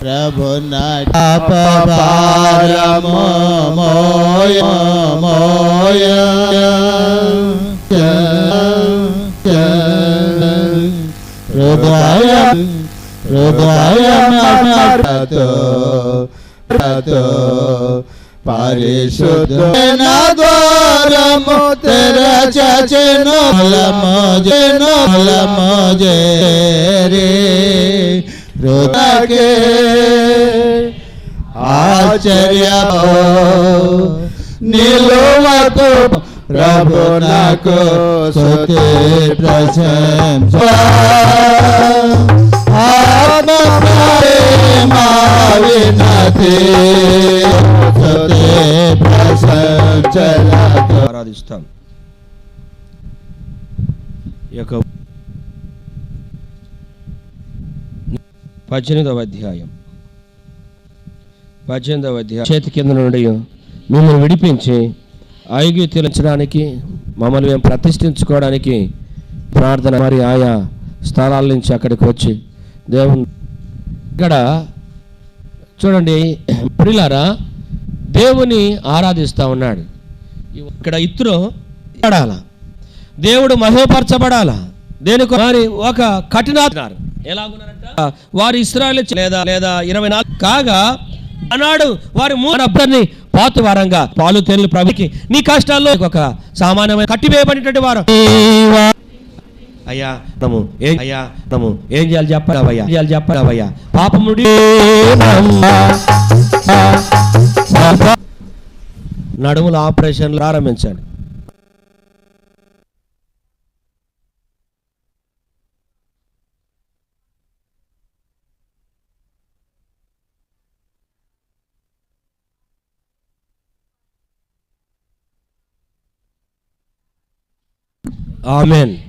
प्रभु न मोय मोय हृदय हृदय ततो ततो परिशुद्ध न द्वारम तेरा चचे नोल मजे नोल मजे रे స్తుతి ప్రశంస ఆత్మ ప్రభు నాకు స్తుతి ప్రశంసలతో ఆరాధిస్తాం. ఈ యొక్క పద్దెనిమిదవ అధ్యాయం. పద్దెనిమిదవ అధ్యాయం. చేతి కింద నుండి మిమ్మల్ని విడిపించి ఐగుత్తించడానికి మమ్మల్ని మేము ప్రతిష్ఠించుకోవడానికి ప్రార్థన మరి ఆయా స్థలాల నుంచి అక్కడికి వచ్చి దేవుని ఇక్కడ చూడండి ప్రిలారా దేవుని ఆరాధిస్తూ ఉన్నాడు. ఇక్కడ ఇద్దరు పడాల? దేవుడు మహోపరచబడాల దేనికి? మరి ఒక కఠినారు ఎలాగున్నారంట? వారి ఇస్రాయల్ లేదా లేదా ఇరవై నాలుగు కాగా అన్నాడు వారి మూడని పాతు వారంగా పాలు తేలు ప్రభుకి నీ కష్టాల్లో ఒక సామాన్యమైన కట్టివేయబడినటువంటి వారు. అయ్యా మనము ఏం అయ్యా మనము ఏం చేయాలి చెప్పరావయ్యా చేయాలి చెప్పరావయ్యా పాపముడి నడుముల ఆపరేషన్లు ప్రారంభించండి Amen.